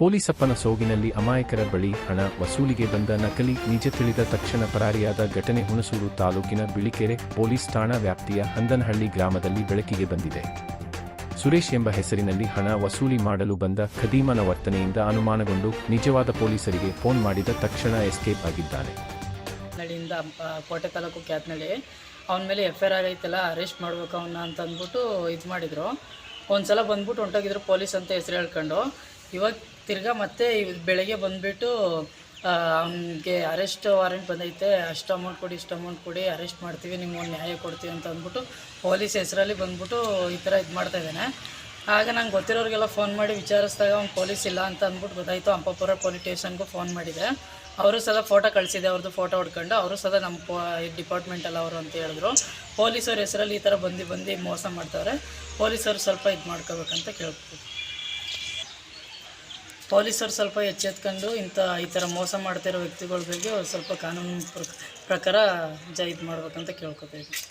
ಪೊಲೀಸಪ್ಪನ ಸೋಗಿನಲ್ಲಿ ಅಮಾಯಕರ ಬಳಿ ಹಣ ವಸೂಲಿಗೆ ಬಂದ ನಕಲಿ ನಿಜ ತಿಳಿದ ತಕ್ಷಣ ಪರಾರಿಯಾದ ಘಟನೆ ಹುಣಸೂರು ತಾಲೂಕಿನ ಬಿಳಿಕೆರೆ ಪೊಲೀಸ್ ಠಾಣಾ ವ್ಯಾಪ್ತಿಯ ಹಂದನಹಳ್ಳಿ ಗ್ರಾಮದಲ್ಲಿ ಬೆಳಕಿಗೆ ಬಂದಿದೆ. ಸುರೇಶ್ ಎಂಬ ಹೆಸರಿನಲ್ಲಿ ಹಣ ವಸೂಲಿ ಮಾಡಲು ಬಂದ ಖದೀಮನ ವರ್ತನೆಯಿಂದ ಅನುಮಾನಗೊಂಡು ನಿಜವಾದ ಪೊಲೀಸರಿಗೆ ಫೋನ್ ಮಾಡಿದ ತಕ್ಷಣ ಎಸ್ಕೇಪ್ ಆಗಿದ್ದಾನೆ. ಕೋಟೆ ತಾಲೂಕು ಕ್ಯಾತ್ನಳ್ಳಿ ಅವನ ಮೇಲೆ ಎಫ್ ಐ ಆರ್ ಆಗೈತಲ್ಲ, ಅರೆಸ್ಟ್ ಮಾಡ್ಬೇಕು ಅವನ್ನ ಅಂತ ಅಂದ್ಬಿಟ್ಟು ಇದು ಮಾಡಿದರು. ಒಂದು ಸಲ ಬಂದ್ಬಿಟ್ಟು ಹೊಂಟೋಗಿದ್ರು ಪೊಲೀಸ್ ಅಂತ ಹೆಸರು ಹೇಳ್ಕೊಂಡು. ಇವಾಗ ತಿರ್ಗಾ ಮತ್ತೆ ಬೆಳಗ್ಗೆ ಬಂದುಬಿಟ್ಟು ಅವನಿಗೆ ಅರೆಸ್ಟ್ ವಾರೆಂಟ್ ಬಂದೈತೆ, ಅಷ್ಟು ಅಮೌಂಟ್ ಕೊಡಿ, ಇಷ್ಟು ಅಮೌಂಟ್ ಕೊಡಿ ಅರೆಸ್ಟ್ ಮಾಡ್ತೀವಿ, ನಿಮ್ಗೆ ಒಂದು ನ್ಯಾಯ ಕೊಡ್ತೀವಿ ಅಂತ ಅಂದ್ಬಿಟ್ಟು ಪೊಲೀಸ್ ಹೆಸರಲ್ಲಿ ಬಂದ್ಬಿಟ್ಟು ಈ ಥರ ಇದು ಮಾಡ್ತಾ ಇದ್ದಾನೆ. ಆಗ ನಂಗೆ ಗೊತ್ತಿರೋರಿಗೆಲ್ಲ ಫೋನ್ ಮಾಡಿ ವಿಚಾರಿಸಿದಾಗ ಅವ್ನು ಪೊಲೀಸ್ ಇಲ್ಲ ಅಂತ ಅಂದ್ಬಿಟ್ಟು ಗೊತ್ತಾಯಿತು. ಅಂಪಾಪುರ ಪೊಲೀಸ್ ಸ್ಟೇಷನ್ಗೂ ಫೋನ್ ಮಾಡಿದೆ. ಅವರು ಸದಾ ಫೋಟೋ ಕಳಿಸಿದೆ ಅವ್ರದ್ದು ಫೋಟೋ ಹೊಡ್ಕೊಂಡು. ಅವರು ಸದಾ ನಮ್ಮ ಪೋ ಡಿಪಾರ್ಟ್ಮೆಂಟಲ್ಲಿ ಅವರು ಅಂತ ಹೇಳಿದ್ರು. ಪೊಲೀಸವ್ರ ಹೆಸರಲ್ಲಿ ಈ ಥರ ಬಂದು ಬಂದು ಮೋಸ ಮಾಡ್ತಾವ್ರೆ. ಪೊಲೀಸರು ಸ್ವಲ್ಪ ಇದು ಮಾಡ್ಕೋಬೇಕಂತ ಕೇಳ್ಬೋದು ಪೊಲೀಸರು ಸ್ವಲ್ಪ ಎಚ್ಚೆತ್ಕೊಂಡು ಇಂಥ ಈ ಥರ ಮೋಸ ಮಾಡ್ತಿರೋ ವ್ಯಕ್ತಿಗಳ ಬಗ್ಗೆ ಸ್ವಲ್ಪ ಕಾನೂನು ಪ್ರ- ಪ್ರಕಾರ ಜ ಇದು ಮಾಡ್ಬೇಕಂತ ಕೇಳ್ಕೊತಾ ಇದ್ದೀನಿ